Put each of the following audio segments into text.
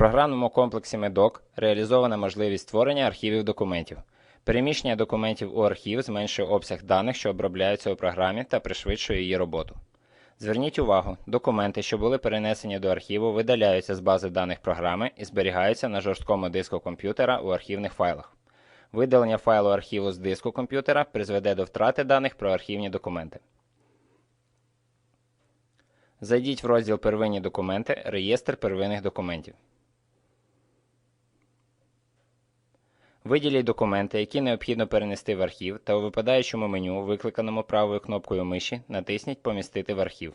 програмному комплексі Медок реалізована можливість створення архівів документів. Переміщення документів у архів зменшує обсяг даних, що обробляються у програмі, та пришвидшує її роботу. Зверніть увагу, документи, що були перенесені до архіву, видаляються з бази даних програми і зберігаються на жорсткому диску комп'ютера у архівних файлах. Видалення файлу архіву з диску комп'ютера призведе до втрати даних про архівні документи. Зайдіть в розділ Первинні документи, реєстр первинних документів. Виділіть документи, які необхідно перенести в архів, та у випадаючому меню, викликаному правою кнопкою миші, натисніть Помістити в архів.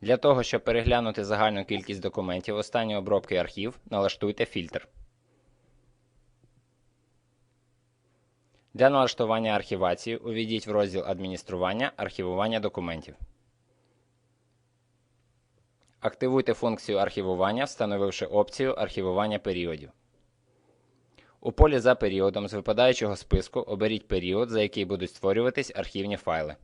Для того, щоб переглянути загальну кількість документів останньої обробки архів, налаштуйте фільтр. Для налаштування архівації увійдіть в розділ Адміністрування архівування документів. Активуйте функцію архівування, встановивши опцію архівування періодів. У полі за періодом з випадаючого списку оберіть період, за який будуть створюватись архівні файли.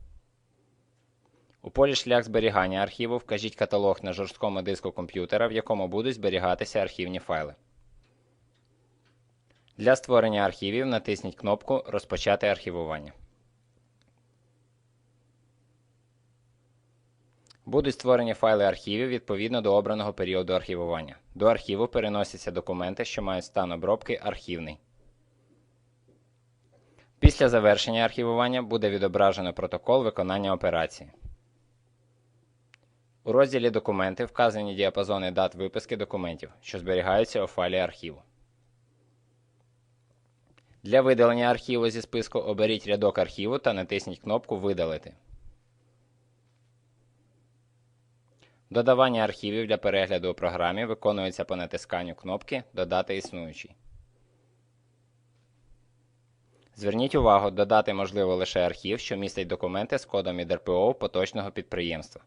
У полі Шлях зберігання архіву вкажіть каталог на жорсткому диску комп'ютера, в якому будуть зберігатися архівні файли. Для створення архівів натисніть кнопку Розпочати архівування. Будуть створені файли архівів відповідно до обраного періоду архівування. До архіву переносяться документи, що мають стан обробки архівний. Після завершення архівування буде відображено протокол виконання операції. У розділі Документи вказані діапазони дат виписки документів, що зберігаються у файлі архіву. Для видалення архіву зі списку оберіть рядок архіву та натисніть кнопку Видалити. Додавання архівів для перегляду у програмі виконується по натисканню кнопки Додати існуючий. Зверніть увагу, додати можливо лише архів, що містить документи з кодом від РПО поточного підприємства.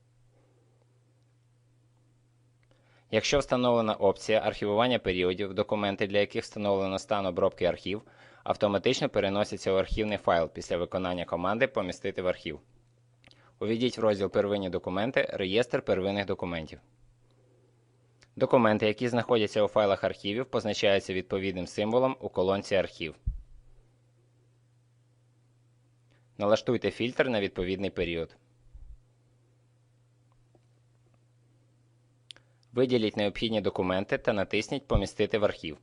Якщо встановлена опція архівування періодів, документи, для яких встановлено стан обробки архів, автоматично переносяться у архівний файл після виконання команди Помістити в архів. Увійдіть в розділ Первинні документи, реєстр первинних документів. Документи, які знаходяться у файлах архівів, позначаються відповідним символом у колонці Архів. Налаштуйте фільтр на відповідний період. Виділіть необхідні документи та натисніть Помістити в архів.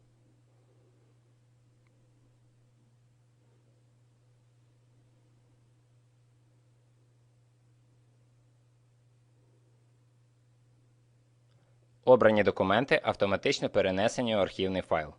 Обрані документи автоматично перенесені у архівний файл.